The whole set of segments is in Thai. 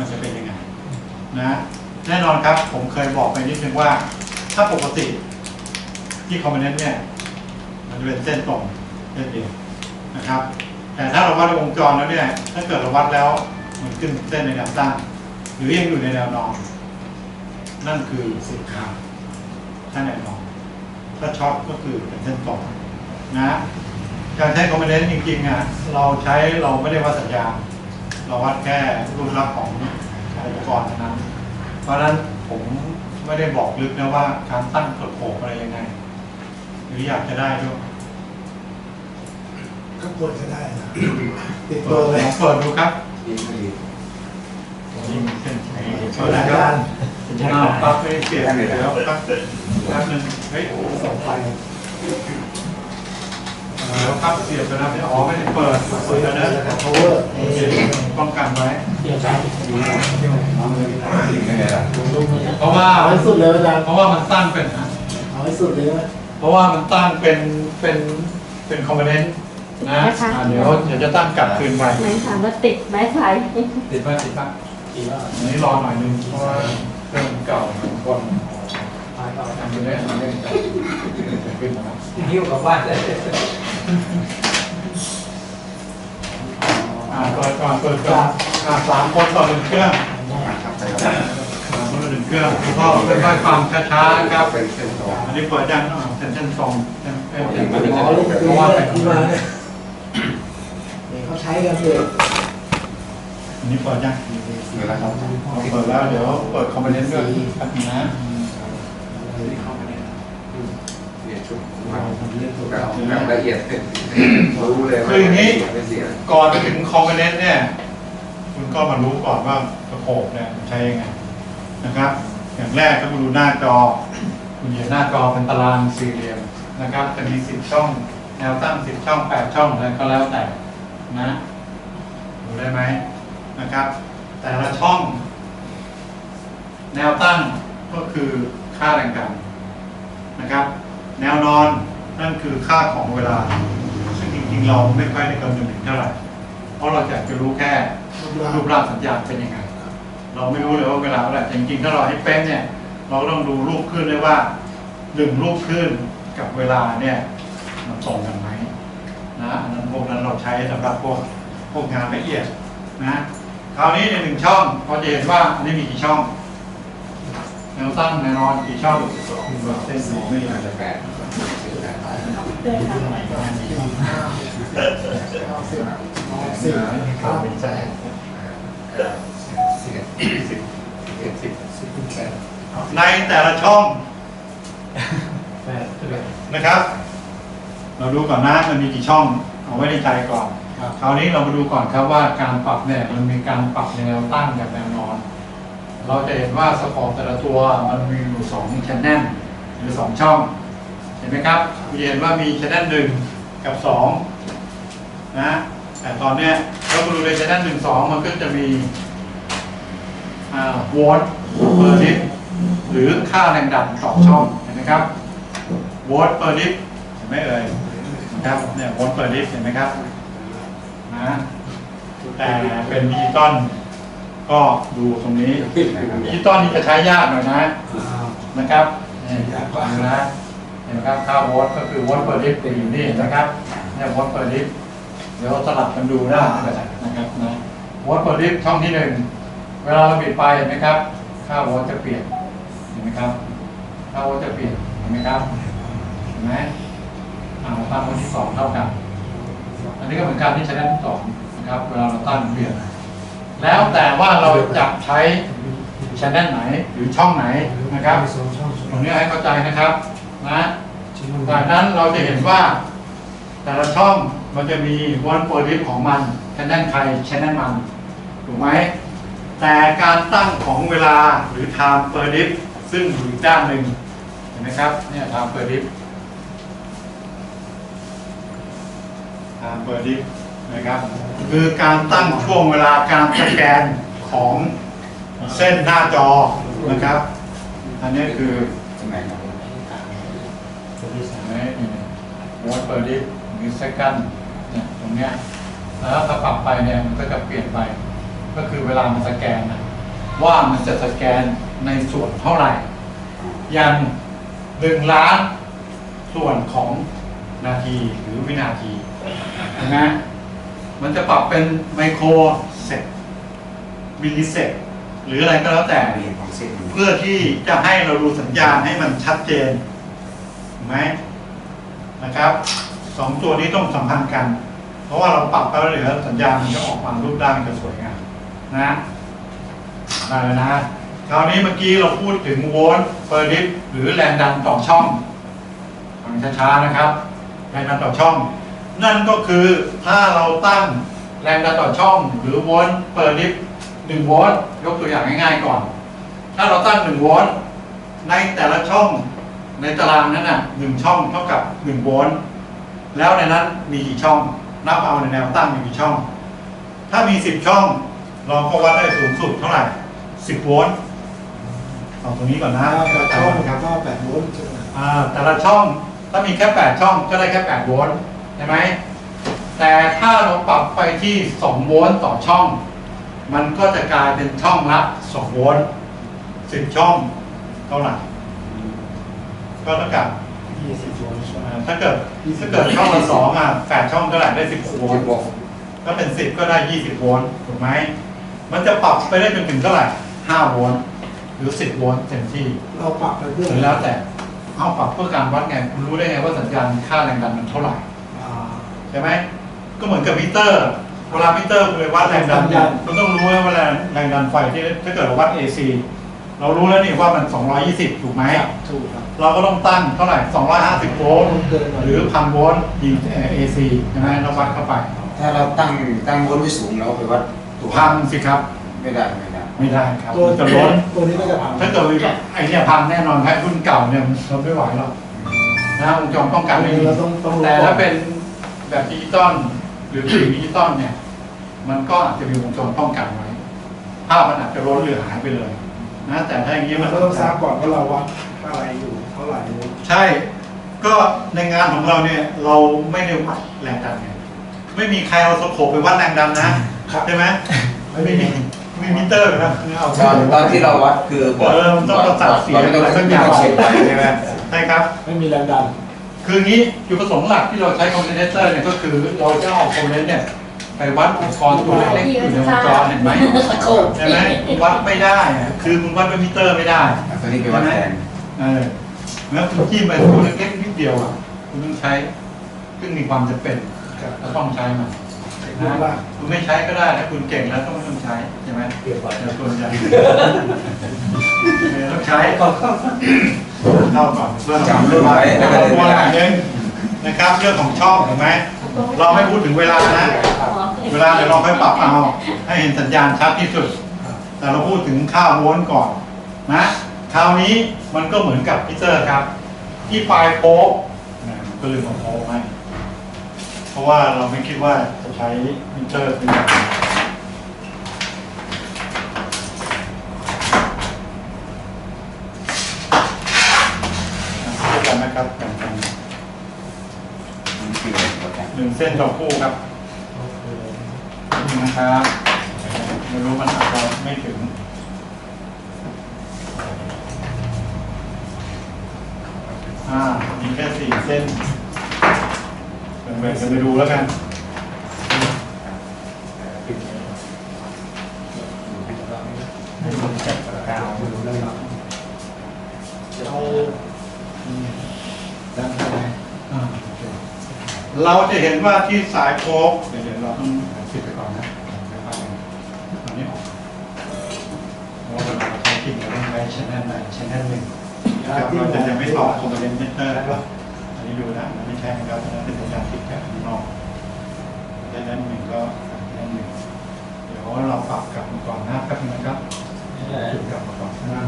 มันจะเป็นยังไงนะแน่นอนครับผมเคยบอกไปนิดนึงว่า ถ้าปกติที่คอมเมนต์เนี่ยมันจะเป็นเส้นตรงเส้นเดียวนะครับ แต่ถ้าเราวัดในวงจรแล้วเนี่ยถ้าเกิดเราวัดแล้วมันขึ้นเส้นในแนวตั้งหรือยังอยู่ในแนวนอน นั่นคือสินค้าถ้าแนวนอนถ้าช็อตก็คือเป็นเส้นตรงนะการใช้คอมเมนต์จริงๆอะเราใช้เราไม่ได้วัดสัญญาณ เราวัดแค่รูปลักษณ์ของอุปกรณ์เท่านั้น เพราะฉะนั้นผมไม่ได้บอกลึกนะว่าการตั้งกดโขกอะไรยังไง หรืออยากจะได้ด้วยก็กดก็ได้นะติดเปิตัวดเลยลองเปิดดูครับดีไม่ดียิงเส้นชัยเปิเปิดดนะอาครักาบรอ้าวปั๊บไม่เปลี่ยนเดี๋ยวปั๊บแป๊บนึงเฮ้ยส่งไฟ เดี๋ยวปั๊บเสียบไปแล้วอ๋อไม่ได้เปิดเปิดแล้วนะแล้วก็ power โอเคป้องกันไว้ยังไงล่ะเพราะว่าเอาให้สุดเลยอาจารย์เพราะว่ามันตั้งเป็นนะเอาให้สุดเลยไหมเพราะว่ามันตั้งเป็นเป็นเป็นคอมโพเนนต์นะนะคะ อ่าเดี๋ยวเดี๋ยวจะตั้งกลับคืนไปไหนถามว่าติดไหมไฟติดป่ะติดป่ะอันนี้รอหน่อยนึงเพราะว่าเครื่องเก่ามันกดทำไปได้ทำได้จะขึ้นนะครับ หิ้วกลับบ้านได้อ่าเปิดก่อนเปิดก่อนอ่าสามคนต่อหนึ่งเครื่องสามคนต่อหนึ่งเครื่องคุณพ่อค่อยๆฟังช้าๆครับเป็นเส้นตรงอันนี้เปิดยังอ่าเซนเซนตรงเซนเซนเซนอ๋อลูกเพคือราะว่าเป็นที่มาเนี่ยเนี่ยเขาใช้กันเลยอันนี้เปิดยังเหมือนแล้วครับเปิดแล้วเดี๋ยวเปิดคอมโพเนนต์ด้วยแป๊บนะ เรียนชุด แบบแบบละเอียดรู้เลยว่าไม่เสียก่อนจะถึงคอมโพเนนต์เนี่ย คุณก็มารู้ก่อนว่าสโคปเนี่ยมันใช้ยังไงนะครับ อย่างแรกก็มาดูหน้าจอ คุณเห็นหน้าจอเป็นตารางสี่เหลี่ยมนะครับ จะมีสิบช่อง แนวตั้งสิบช่องแปดช่องอะไรก็แล้วแต่นะดูได้ไหมนะครับ แต่ละช่อง แนวตั้งก็คือค่าแรงกำนะครับ แนวนอนนั่นคือค่าของเวลา ซึ่งจริงๆ เราไม่ค่อยได้คำนึงถึงเท่าไหร่เพราะเราอยากจะรู้แค่รูปร่างสัญญาณเป็นยังไงเราไม่รู้เลยว่าเวลาเท่าไหร่แต่จริงๆ ถ้าเราให้เป๊ะเนี่ย เราก็ต้องดูรูปขึ้นด้วยว่าหนึ่งรูปขึ้นกับเวลาเนี่ยมันตรงกันไหมนะอันนั้นพวกนั้นเราใช้สำหรับพวกพวกงานละเอียดนะคราวนี้ในหนึ่งช่องเราจะเห็นว่าอันนี้มีกี่ช่องแนวตั้งแนวนอนกี่ช่องเส้นสีไม่อาจได้จะแปดด้วยค่ะสิบครับสิบสิบสิบสิบแปดในแต่ละช่องนะครับ เราดูก่อนนะมันมีกี่ช่อง เอาไว้ในใจก่อน คราวนี้เรามาดูก่อนครับว่าการปรับเนี่ยมันมีการปรับในแนวตั้งกับแนวนอน เราจะเห็นว่าสปอร์ตแต่ละตัวมันมีอยู่สองชันแนลหรือสองช่อง เห็นไหมครับคุณจะเห็นว่ามีชันแนลหนึ่งกับสองนะแต่ตอนเนี้ยเราดูในชแนลหนึ่งสองมันก็จะมีอ่าวลต์เปอร์ลิตรหรือค่าแรงดันต่อช่องเห็นไหมครับวลต์เปอร์ลิตรเห็นไหมเอ่ยนะครับเนี่ยวลต์เปอร์ลิตรเห็นไหมครับนะแต่เป็นดิจิตอล ก็ดูตรงนี้ดิจิตอลนี่จะใช้ยากหน่อยนะนะครับนี่ดูนะเห็นไหมครับค่าโวลต์ก็คือโวลต์เปอร์ลิตรอยู่นี่นะครับเนี่ยโวลต์เปอร์ลิตรเดี๋ยวสลับกันดูได้นะครับนะโวลต์เปอร์ลิตรช่องที่หนึ่งเวลาเราปิดไฟเห็นไหมครับ ค่าโวลต์จะเปลี่ยนเห็นไหมครับค่าโวลต์จะเปลี่ยนเห็นไหมครับเห็นไหมอ่าเราตั้งไว้ที่สองเท่ากันอันนี้ก็เหมือนกันที่ใช้ด้านที่สองนะครับ เวลาเราตั้งเปลี่ยน แล้วแต่ว่าเราจะใช้ชแนลไหนหรือช่องไหนนะครับตรงนี้ให้เข้าใจนะครับนะจากนั้นเราจะเห็นว่า แต่ละช่องมันจะมีวันเปิดลิฟของมันชแนลใครชแนลมันถูกไหมแต่การตั้งของเวลาหรือ time per d i f ซึ่งอยู่อีกด้านหนึ่งเห็นไหมครับเนี่ย time per d i f time per diff นะครับ คือการตั้งช่วงเวลาการสแกนของเส้นหน้าจอนะครับ อันนี้คือสมัยนั้วอตเปอร์ดิฟมิลเซกันเนี่ยตรงเนี้ยแล้วถ้าปรับไปเนี่ยมันก็จะเปลี่ยนไป ก็คือเวลามันสแกนนะว่ามันจะสแกนในส่วนเท่าไหร่ อย่างหนึ่งล้านส่วนของนาทีหรือวินาทีนไห มันจะปรับเป็นไมโครเซกมิลลิเซกหรืออะไรก็แล้วแต่ มีของเส้นเพื่อที่จะให้เราดูสัญญาณให้มันชัดเจนถูกไหมนะครับสองตัวนี้ต้องสัมพันธ์กัน เพราะว่าเราปรับไปแล้วเหลือสัญญาณมันจะออกมารูปร่างมันจะสวยงามนะได้แล้วนะคราวนี้เมื่อกี้เราพูดถึงโวลต์เปอร์ดิฟหรือแรงดันต่อช่องฟังช้าๆนะครับ แรงดันต่อช่อง นั่นก็คือถ้าเราตั้งแรงดันต่อช่อง หรือโวลต์เปอร์ดิฟหนึ่งโวลต์ยกตัวอย่างง่ายๆก่อน ถ้าเราตั้งหนึ่งโวลต์ในแต่ละช่องในตารางนั้นน่ะหนึ่งช่องเท่ากับหนึ่งโวลต์แล้วในนั้นมีกี่ช่อง นับเอาในแนวตั้งมีกี่ช่อง ถ้ามีสิบช่อง เราก็วัดได้สูงสุดเท่าไหร่สิบโวลต์เอาตรงนี้ก่อนนะถ้าแปดช่องครับก็แปดโวลต์ใช่ไหมอ่าแต่ละช่องถ้ามีแค่8ช่องก็ได้แค่8โวลต์ใช่ไหมแต่ถ้าเราปรับไปที่ 2 โวลต์ต่อช่อง มันก็จะกลายเป็นช่องละ2โวลต์10 ช่องเท่าไหร่ก็เท่ากับยี่สิบโวลต์ใช่ไหมอ่าถ้าเกิดถ้าเกิดช่องละ2อะ8ช่องเท่าไหร่ได้16โวลสิบต์หกก็เป็น 10 ก็ได้ 20 โวลต์ถูกไหมมันจะปรับไปได้จนถึงเท่าไหร่5โวลต์หรือ 10 โวลต์เต็มที่ เราปรับไปเพื่อหรือแล้วแต่เอาปรับเพื่อการวัดไงคุณรู้ได้ไงว่าสัญญาณค่าแรงดันมันเท่าไหร่อ่า ใช่ไหมก็เหมือนกับมิเตอร์ เวลามิเตอร์คุณไปวัดแรงดันสัญญาณคุณต้องรู้ว่าแรงแรงดันไฟที่ถ้าเกิดเราวัด AC เรารู้แล้วนี่ว่ามัน 220 ถูกไหมถูกครับ เราก็ต้องตั้งเท่าไหร่ 250 โวลต์เกินหน่อยหรือพันโวลต์ยิง AC ใช่ไหมเราวัดเข้าไป ถ้าเราตั้งตั้งโวลต์ไว้สูงเราไปวัดตัวพังสิครับ ไม่ได้ไม่ได้ไม่ได้ครับตัวมันจะล้นตัวนี้ก็จะพังถ้าเกิดว่าไอเนี่ยพังแน่นอนครับรุ่นเก่าเนี่ยมันทนไม่ไหวหรอกนะวงจรป้องกันไม่มีเราต้องต้องรู้แต่ถ้าเป็น แบบดิจิตอลหรือสีดิจิตอลเนี่ย มันก็อาจจะมีวงจรป้องกันไว้ ภาพมันอาจจะล้นเหลือหายไปเลย นะ แต่ถ้าอย่างนี้มัมันนก็ต้องทราบก่อนว่าเราวัดอะไรอยู่เท่าไหร่ใช่ ก็ในงานของเราเนี่ยเราไม่ได้วัดแรงดันไงไม่มีใครเอาสโคปไปวัดแรงดันนะใช่ไหมไม่มีไม่มีมิเตอร์นะเอาตอนตอนที่เราวัดคือบอร์ดเออมันต้องประสานเสียงเราไม่ต้องอะไรสักอย่างเช็คไว้ใช่ไหมใช่ครับ ไม่มีแรงดัน คืออย่างนี้จุดประสงค์หลักที่เราใช้คอมพิวเตอร์เนี่ยก็คือเราจะเอาคอมพิวเตอร์เนี่ยไปวัดอุปกรณ์ตัวเล็กๆอยู่ในวงจรเห็นไหมใช่ไหมวัดไม่ได้อะคือคุณวัดด้วยมิเตอร์ไม่ได้ตัวนี้ไปวัดแทนเออแล้วคุณจิ้มไปตัวเล็กๆนิดเดียวอะคุณต้องใช้ซึ่งมีความจำเป็นครับแล้วต้องใช้มันรู้นะว่าคุณไม่ใช้ก็ได้ถ้าคุณเก่งแล้วต้องไม่ต้องใช้ใช่ไหมเกี่ยวกับแต่ส่วนใหญ่เออ ต้องใช้เข้าก่อนเพื่อจำรุ่นไว้แล้วก็ตัวเดินหลังนึงนะครับเรื่องของช่องเห็นไหมเราไม่พูดถึงเวลานะ เวลาเดี๋ยวเราค่อยปรับเอาให้เห็นสัญญาณชัดที่สุด แต่เราพูดถึงค่าโวลต์ก่อนนะคราวนี้มันก็เหมือนกับพิเตอร์ครับ ที่ปลายโป๊กนะมันก็ลืมของโป๊กให้เพราะว่าเราไม่คิดว่าจะใช้มิเตอร์เป็นแบบนี้อะเทียบกันนะ ครับแบ่งกันมันคืออะไรวัดแทนหนึ่งเส้นต่อคู่ครับนี่นะครับไม่รู้มันอาจจะไม่ถึงอ่ามีแค่สี่เส้นแบ่งๆกันไปดูแล้วกันเราดันไปไหน อ่าโอเค เราจะเห็นว่าที่สายโค้กเดี๋ยวเราต้องปิดไปก่อนนะเอานี้ออกเพราะว่าเวลาใช้จริงเราต้องใช้ชแนลไหนชแนหนึ่งนะครับเราจะยังไม่ต่อคอมโพเนนต์เตอร์นะครับอันนี้ดูนะมันไม่ใช่นะครับอันนั้นเป็นสัญญาณติดจากข้างนอกชแนลหนึ่งก็ชแนลหนึ่งเดี๋ยวเราปรับกลับมาก่อนนะแป๊บนึงนะครับจุดกลับมาก่อนนะ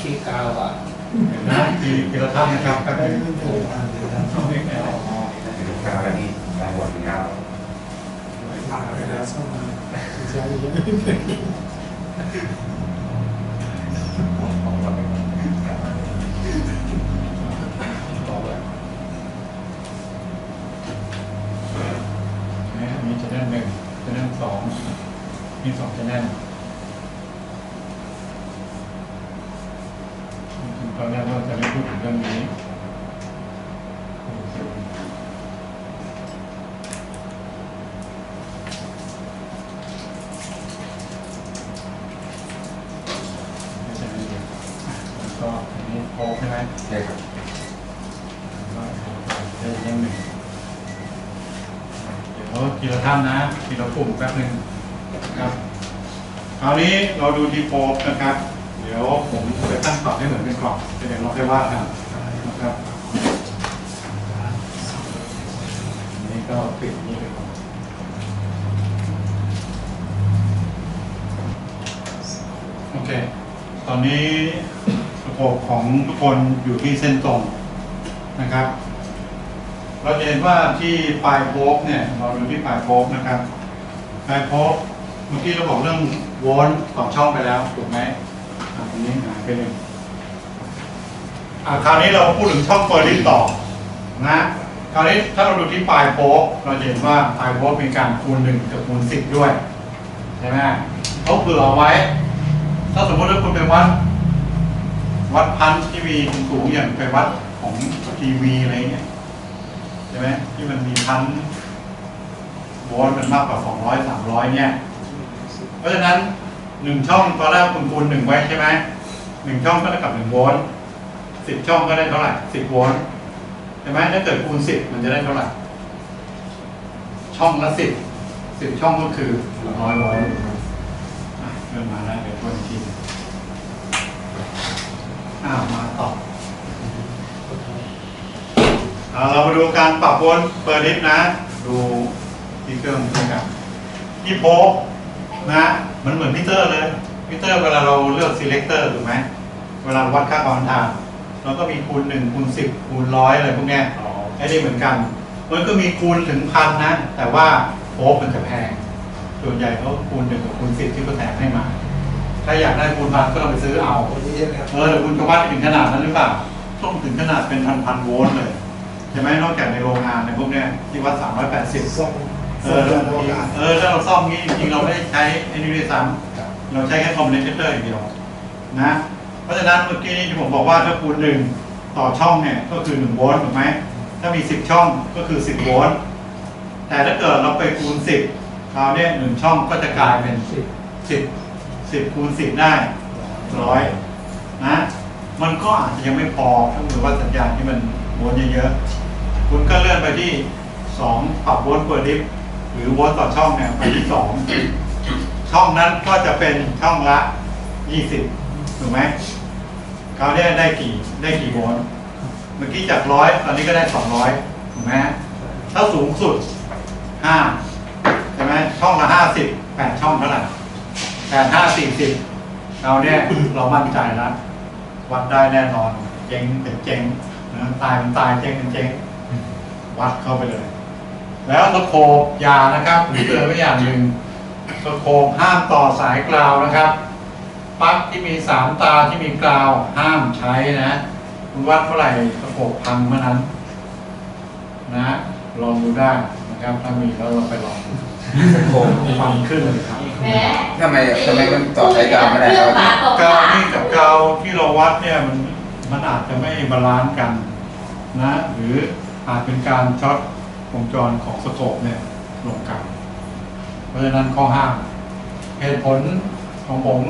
ขี้กาวอะเดี๋ยวนะทีทีละท่านนะครับแป๊บนึงไม่ถูกอะต้องเรียกแอร์ การับอันี้ไปหมดแล้วบผ่านไปแล้วส่งมาใช้เยะแนลหนึ่งชแนลสองมีสองชแนลตอนแรกว่าจะไม่พูดถึงเรื่องนี้านนะทีละกลุ่มแป๊บหนึ่งครับคราวนี้เราดูทีโฟนะครับ เดี๋ยวผมไปตั้งกรอบให้เหมือนเป็นกรอบเดี๋ยวเราค่อยว่ากันนะครับอันนี้ก็ปิดนี้ไปก่อนโอเค ตอนนี้สโคปของทุกคนอยู่ที่เส้นตรงนะครับ เราจะเห็นว่าที่ปลายโพกเนี่ย เราดูที่ปลายโพกนะครับ ปลายโพกเมื่อกี้เราบอกเรื่องโวลต์ต่อช่องไปแล้วถูกไหมอะตรงนี้หายไปหนึ่งอะคราวนี้เราพูดถึงช่องเฟอร์ลินต่อนะคราวนี้ถ้าเราดูที่ปลายโพกเราจะเห็นว่าปลายโพกมีการคูณหนึ่งกับคูณสิบด้วยใช่ไหมเขาเผื่อเอาไว้ ถ้าสมมติว่าคุณไปวัด วัดพันที่มีสูงอย่างไปวัดของทีวีอะไรเงี้ย ช่ไหมที่มันมีพันโวลต์มันมากกว่าสองร้อยสามร้อยเนี่ย เพราะฉะนั้นหนึ่งช่องตอนแรกคุณคูณหนึ่งไว้ใช่ไหมหนึ่งช่องก็เท่ากับหนึ่งโวลต์สิบช่องก็ได้เท่าไหร่สิบโวลต์ใช่ไหมถ้าเกิดคูณสิบมันจะได้เท่าไหร่ ช่องละสิบสิบช่องก็คือร้อยโวลต์เริ่มมาแล้วเดี๋ยวทวนอีกทีอ้าวมาต่อ เอาเรามาดูการปรับโวลต์เปิดลิฟต์นะ ดูที่เครื่องด้วยกันที่โพกนะมันเหมือนมิเตอร์เลยมิเตอร์เวลาเราเลือก selector ถูกไหมเวลาวัดค่าความทานเราก็มีคูณหนึ่งคูณสิบคูณร้อยอะไรพวกเนี้ยไอ้นี่เหมือนกันมันก็มีคูณถึงพันนะ แต่ว่าโป๊มันจะแพง ส่วนใหญ่เขาคูณหนึ่งกับคูณสิบที่เขาแถมให้มา ถ้าอยากได้คูณพันก็ต้องไปซื้อเอาวันนี้ใช่ไหมครับเออแต่คุณจะวัดถึงขนาดนั้นหรือเปล่าต้องถึงขนาดเป็นพันพันๆโวลต์เลยใช่ไหมนอกจากในโรงงานในพวกเนี้ยที่วัด 380ซ่อมเอซ่ออมแล้วยานอวกาศเออถ้าเราซ่อมงี้จริงๆเราไม่ได้ใช้ไอ้นี่ด้วยซ้ำเราใช้แค่คอมเพนเตอร์อย่างเดียวนะเพราะฉะนั้นเมื่อกี้นี้ที่ผมบอกว่าถ้าคูณหนึ่งต่อช่องเนี่ยก็คือหนึ่งโวลต์ถูกไหมถ้ามีสิบช่องก็คือสิบโวลต์แต่ถ้าเกิดเราไปคูณสิบคราวเนี้ยหนึ่งช่องก็จะกลายเป็นสิบสิบสิบคูณสิบได้ร้อยนะมันก็อาจจะยังไม่พอถ้าเกิดว่าสัญญาณที่มันโวลต์เยอะๆ คุณก็เลื่อนไปที่สองปรับโวลต์เปิดดิฟหรือโวลต์ต่อช่องเนี่ยไปที่สองช่องนั้นก็จะเป็นช่องละยี่สิบถูกไหมคราวเนี้ยได้กี่ได้กี่โวลต์เมื่อกี้จากร้อยตอนนี้ก็ได้สองร้อยถูกไหมถ้าสูงสุดห้าใช่ไหมช่องละห้าสิบแปดช่องเท่าไหร่แปดห้าสี่สิบเราเนี่ยเรามั่นใจแล้ววัดได้แน่นอน เจ๊งเป็นเจ๊งนะตายเป็นตายเจ๊งเป็นเจ๊ง วัดเข้าไปเลย แล้วสโคปยานะครับผมเตือนไว้อย่างหนึ่งสโคปห้ามต่อสายกราวนะครับปลั๊กที่มีสามตาที่มีกราวห้ามใช้นะคุณวัดเท่าไหร่สโคปพังเมื่อนั้น นะ ลองดูได้นะครับ ถ้ามีแล้วเราไปลองดูโค้งฟังขึ้นเลยครับแหมทำไมทำไมมันต่อสายกาวไม่ได้เคครื่รัองบฝาตกกาวนี่กับกาวที่เราวัดเนี่ยมันมันอาจจะไม่บาลานซ์กันนะ หรือ อาจเป็นการช็อตวงจรของสโคปเนี่ยลงกันเพราะฉะนั้นข้อห้ามเหตุผลของผม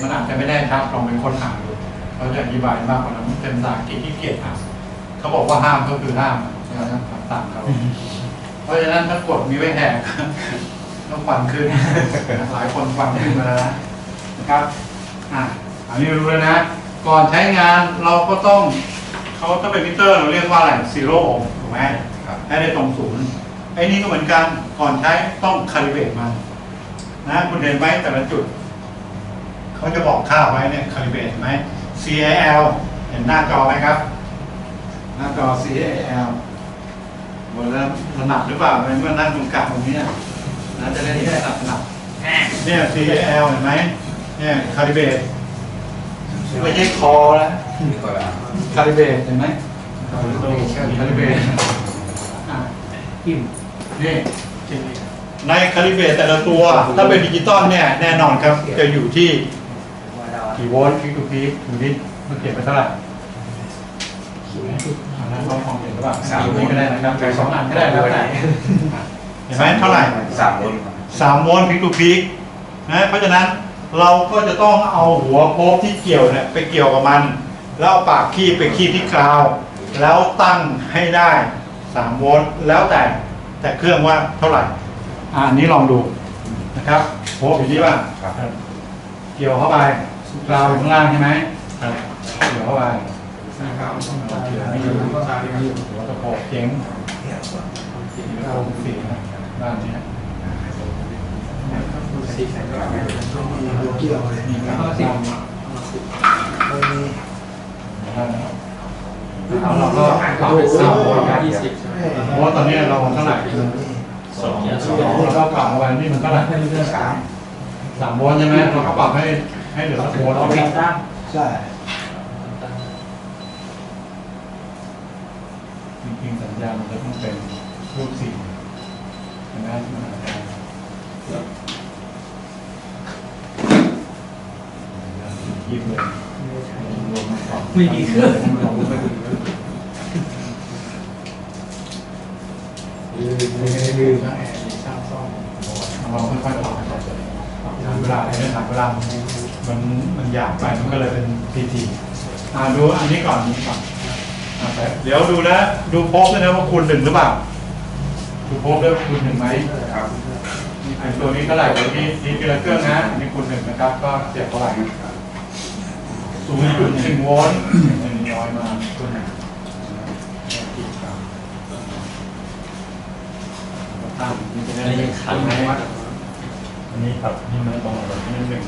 มันอาจจะไม่ได้ชัดลองเป็นคนอ่านดูเขาจะอธิบายมากกว่านั้นเป็นภาษาอังกฤษที่เกียจอ่านเขาบอกว่าห้ามก็คือห้ามนะครับตามเขาเพราะฉะนั้นถ้ากดมีไว้แหกต้องฟันขึ้นหลายคนฟันขึ้นมาแล้วนะนะครับอะอันนี้รู้แล้วนะ ก่อนใช้งานเราก็ต้อง เขาถ้าเป็นมิเตอร์เราเรียกว่าอะไรซีโร่ถูกไหมครับให้ได้ตรงศูนย์ไอ้นี่ก็เหมือนกันก่อนใช้ต้องคาลิเบรตมันนะคุณเห็นไหมแต่ละจุด เขาจะบอกค่าไว้เนี่ยคาลิเบรตไหม CAL เห็นหน้าจอไหมครับ หน้าจอ CAL หมดแล้วถนัดหรือเปล่าในเมื่อนั่งตรงกลางตรงนี้นะนะจะได้ที่ได้ถนัดถนัดเนี่ย CAL เห็นไหมเนี่ยคาลิเบรตไม่ใช่คอแล้ว นี่ก็แล้วคาลิเบรตเห็นไหมคาลิเบรตคาลิเบรตอะอิ่มนี่ในคาลิเบรตแต่ละตัว ถ้าเป็นดิจิตอลเนี่ยแน่นอนครับ จะอยู่ที่กี่โวลต์พีทูพีอยู่ที่มันเขียนไปเท่าไหร่อันนั้นเขามองเห็นหรือเปล่าสามนี้ก็ได้นะครับหรือสองอันก็ได้แล้วแต่เห็นไหมเท่าไหร่สามโวลต์สามโวลต์พิกทูพิกนะเพราะฉะนั้นเราก็จะต้องเอาหัวโป๊บที่เกี่ยวเนี่ยไปเกี่ยวกับมัน แล้วเอาปากคีบไปคีบที่กราว แล้วตั้งให้ได้สามโวลต์แล้วแต่แต่เครื่องว่าเท่าไหร่ อ่าอันนี้ลองดูนะครับโป๊บอยู่ที่ว่าครับเกี่ยวเข้าไปกราวอยู่ข้างล่างใช่ไหมเกี่ยวเข้าไปนะครับเกี่ยวไม่อยู่หัวตะโพกเจ๋งโค้งสีนะด้านนี้เกี่ยวเลยมีการตั้งไม่มี แล้วเราก็ปรับเป็นสามโวลต์ครับยี่สิบเพราะว่าตอนนี้เราเท่าไหร่สองเราปรับไว้นี่มันเท่าไหร่สามสามโวลต์ใช่ไหมเราก็ปรับให้ให้เหลือสักโวลต์เอาไปใช่จริงๆสัญญามันจะต้องเป็นรูปสี่เห็นไหมมันอาจจะยิบเลยรวมก่อน ไม่มีเครื่องลืมไม่ลืมนะแอร์ช่างซ่อมเราค่อยๆปรับไปก่อนหาเวลาให้ได้หาเวลามันมันอยากไปมันก็เลยเป็นทีทีอ่าดูอันนี้ก่อนนี้ก่อนอ่าแต่เดี๋ยวดูนะดูโพบด้วยนะว่าคูณหนึ่งหรือเปล่าดูโพบด้วยคูณหนึ่งไหมครับตัวนี้เท่าไหร่ตัวนี้นี่ทีละเครื่องนะอันนี่คูณหนึ่งนะครับ ก็เสียบเท่าไหร่ ศูนย์จุดหนึ่งโวลต์อันนี้น้อยมากคูณหนตั้งนี่จะได้ขันไหมว่าอันนี้ครับนี่มันตรงกับที่หนึ่ง